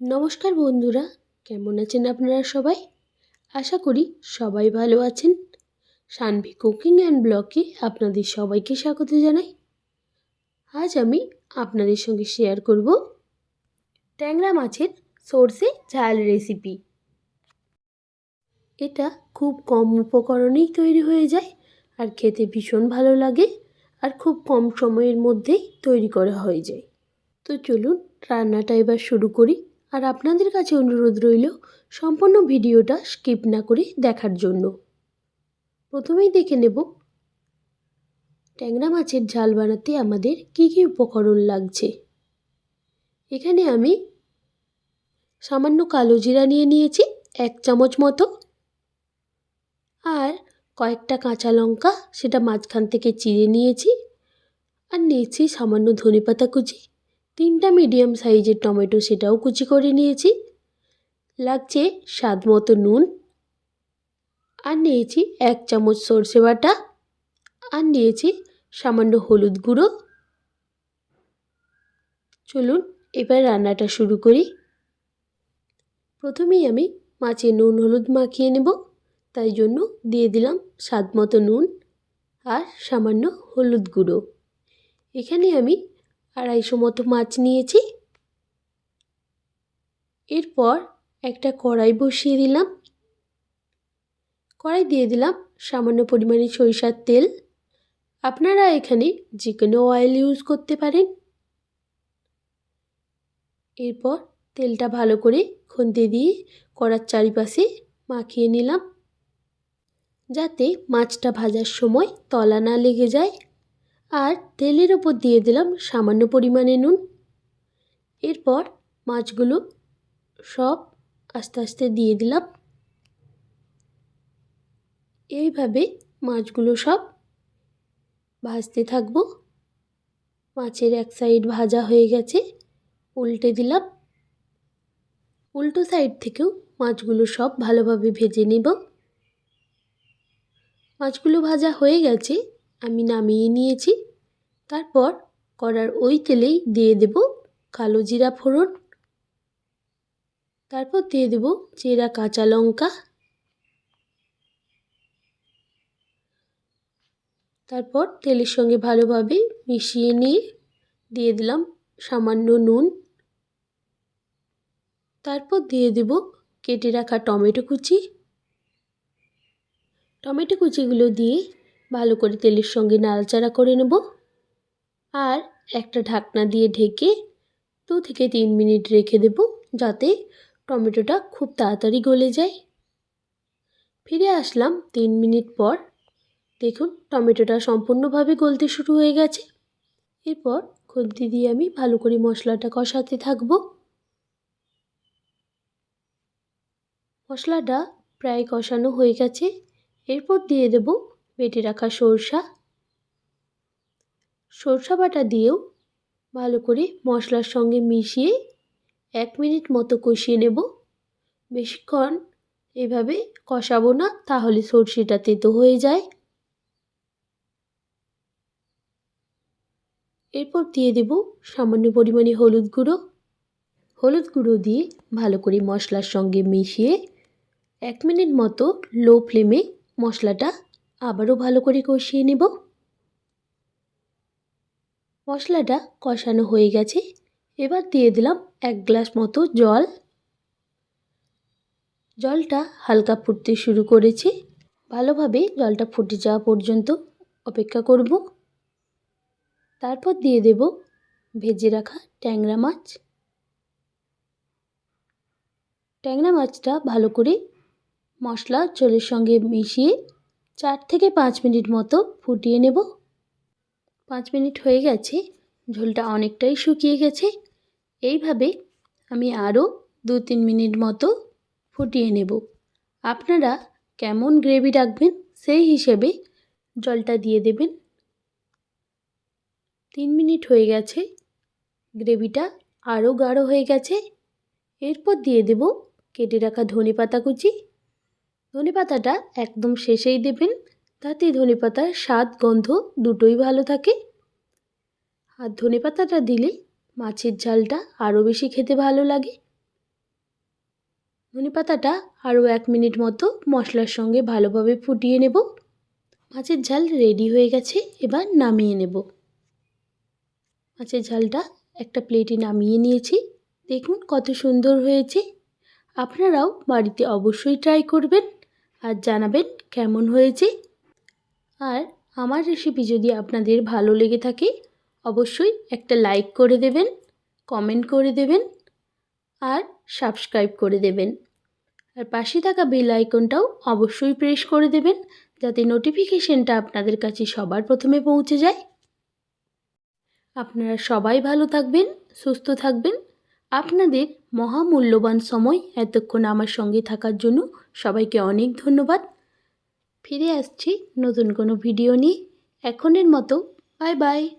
নমস্কার বন্ধুরা, কেমন আছেন আপনারা সবাই? আশা করি সবাই ভালো আছেন। সানভি কুকিং অ্যান্ড ব্লগে আপনাদের সবাইকে স্বাগত জানাই। আজ আমি আপনাদের সঙ্গে শেয়ার করব ট্যাংরা মাছের সর্ষে ঝাল রেসিপি। এটা খুব কম উপকরণেই তৈরি হয়ে যায় আর খেতে ভীষণ ভালো লাগে আর খুব কম সময়ের মধ্যেই তৈরি করা হয়ে যায়। তো চলুন রান্নাটা এবার শুরু করি। আর আপনাদের কাছে অনুরোধ রইল, সম্পূর্ণ ভিডিওটা স্কিপ না করে দেখার জন্য। প্রথমেই দেখে নেব, ট্যাংরা মাছের ঝাল বানাতে আমাদের কি কি উপকরণ লাগছে। এখানে আমি সামান্য কালো জিরা নিয়ে নিয়েছি, এক চামচ মতো, আর কয়েকটা কাঁচা লঙ্কা, সেটা মাঝখান থেকে চিড়ে নিয়েছি, আর নিয়েছি সামান্য ধনেপাতা কুচি তিনটা মিডিয়াম সাইজের টমেটো সেটাও কুচি করে নিয়েছি। লাগছে স্বাদ মতো নুন। আর নিয়েছি এক চামচ সর্ষে বাটা। আর নিয়েছি সামান্য হলুদ গুঁড়ো। চলুন এবার রান্নাটা শুরু করি। প্রথমেই আমি মাছে নুন হলুদ মাখিয়ে নেব। তাই জন্য দিয়ে দিলাম স্বাদ মতো নুন আর সামান্য হলুদ গুঁড়ো। এখানে আমি আড়াইশো মতো মাছ নিয়েছি। এরপর একটা কড়াই বসিয়ে দিলাম। কড়াই দিয়ে দিলাম সামান্য পরিমাণে সরিষার তেল। আপনারা এখানে যে কোনো অয়েল ইউজ করতে পারেন। এরপর তেলটা ভালো করে খুন্তি দিয়ে কড়ার চারিপাশে মাখিয়ে নিলাম। যাতে মাছটা ভাজার সময় তলা না লেগে যায়। আর তেলের ওপর দিয়ে দিলাম সামান্য পরিমাণে নুন। এরপর মাছগুলো সব আস্তে আস্তে দিয়ে দিলাম। এইভাবে মাছগুলো সব ভাজতে থাকব। মাছের এক সাইড ভাজা হয়ে গেছে, উল্টে দিলাম। উল্টো সাইড থেকেও মাছগুলো সব ভালোভাবে ভেজে নেব। মাছগুলো ভাজা হয়ে গেছে আমি নামিয়ে নিয়েছি। তারপর কড়ার ওই তেলেই দিয়ে দেব কালো জিরা ফোড়ন। তারপর দিয়ে দেব চেরা কাঁচা লঙ্কা। তারপর তেলের সঙ্গে ভালোভাবে মিশিয়ে নিয়ে দিয়ে দিলাম সামান্য নুন। তারপর দিয়ে দেব কেটে রাখা টমেটো কুচি। টমেটো কুচিগুলো দিয়ে ভালো করে তেলের সঙ্গে নাড়াচাড়া করে নেব। আর একটা ঢাকনা দিয়ে ঢেকে দু থেকে তিন মিনিট রেখে দেব যাতে টমেটোটা খুব তাড়াতাড়ি গলে যায়। ফিরে আসলাম তিন মিনিট পর। দেখুন, টমেটোটা সম্পূর্ণভাবে গলতে শুরু হয়ে গেছে। এরপর খুন্তি দিয়ে আমি ভালো করে মশলাটা কষাতে থাকব। মশলাটা প্রায় কষানো হয়ে গেছে। এরপর দিয়ে দেব বেটে রাখা সরষা। সরষা বাটা দিয়েও ভালো করে মশলার সঙ্গে মিশিয়ে এক মিনিট মতো কষিয়ে নেব। বেশিক্ষণ এভাবে কষাবো না, তাহলে সর্ষেটা তেতো হয়ে যায়। এরপর দিয়ে দেব সামান্য পরিমাণে হলুদ গুঁড়ো। হলুদ গুঁড়ো দিয়ে ভালো করে মশলার সঙ্গে মিশিয়ে এক মিনিট মতো লো ফ্লেমে মশলাটা আবারও ভালো করে কষিয়ে নেব। মশলাটা কষানো হয়ে গেছে। এবার দিয়ে দিলাম এক গ্লাস মতো জল। জলটা হালকা ফুটতে শুরু করেছে। ভালোভাবে জলটা ফুটে যাওয়া পর্যন্ত অপেক্ষা করব। তারপর দিয়ে দেব ভেজে রাখা ট্যাংরা মাছ। ট্যাংরা মাছটা ভালো করে মশলা চোলের সঙ্গে মিশিয়ে চার থেকে পাঁচ মিনিট মতো ফুটিয়ে নেব। পাঁচ মিনিট হয়ে গেছে, ঝোলটা অনেকটাই শুকিয়ে গেছে। এইভাবে আমি আরও দু তিন মিনিট মতো ফুটিয়ে নেব। আপনারা কেমন গ্রেভি রাখবেন সেই হিসেবে জলটা দিয়ে দেবেন। তিন মিনিট হয়ে গেছে, গ্রেভিটা আরও গাঢ় হয়ে গেছে। এরপর দিয়ে দেব কেটে রাখা ধনে পাতা কুচি। ধনে পাতাটা একদম শেষেই দেবেন। তাতে ধনে পাতার স্বাদ, গন্ধ দুটোই ভালো থাকে। আর ধনে পাতাটা দিলে মাছের ঝালটা আরও বেশি খেতে ভালো লাগে। ধনে পাতাটা আরও এক মিনিট মতো মশলার সঙ্গে ভালোভাবে ফুটিয়ে নেব। মাছের ঝাল রেডি হয়ে গেছে, এবার নামিয়ে নেব। মাছের ঝালটা একটা প্লেটে নামিয়ে নিয়েছি। দেখুন কত সুন্দর হয়েছে। আপনারাও বাড়িতে অবশ্যই ট্রাই করবেন। আর জানাবেন কেমন হয়েছে। আর আমার রেসিপি যদি আপনাদের ভালো লেগে থাকে, অবশ্যই একটা লাইক করে দেবেন কমেন্ট করে দেবেন, আর সাবস্ক্রাইব করে দেবেন। আর পাশে থাকা বেল আইকনটাও অবশ্যই প্রেস করে দেবেন, যাতে নোটিফিকেশনটা আপনাদের কাছে সবার প্রথমে পৌঁছে যায়। আপনারা সবাই ভালো থাকবেন, সুস্থ থাকবেন। আপনাদের মহামূল্যবান সময় এতক্ষণ আমার সঙ্গে থাকার জন্য সবাইকে অনেক ধন্যবাদ। ফিরে আসছি নতুন কোনো ভিডিও নিয়ে। এখনের মতো, বাই বাই।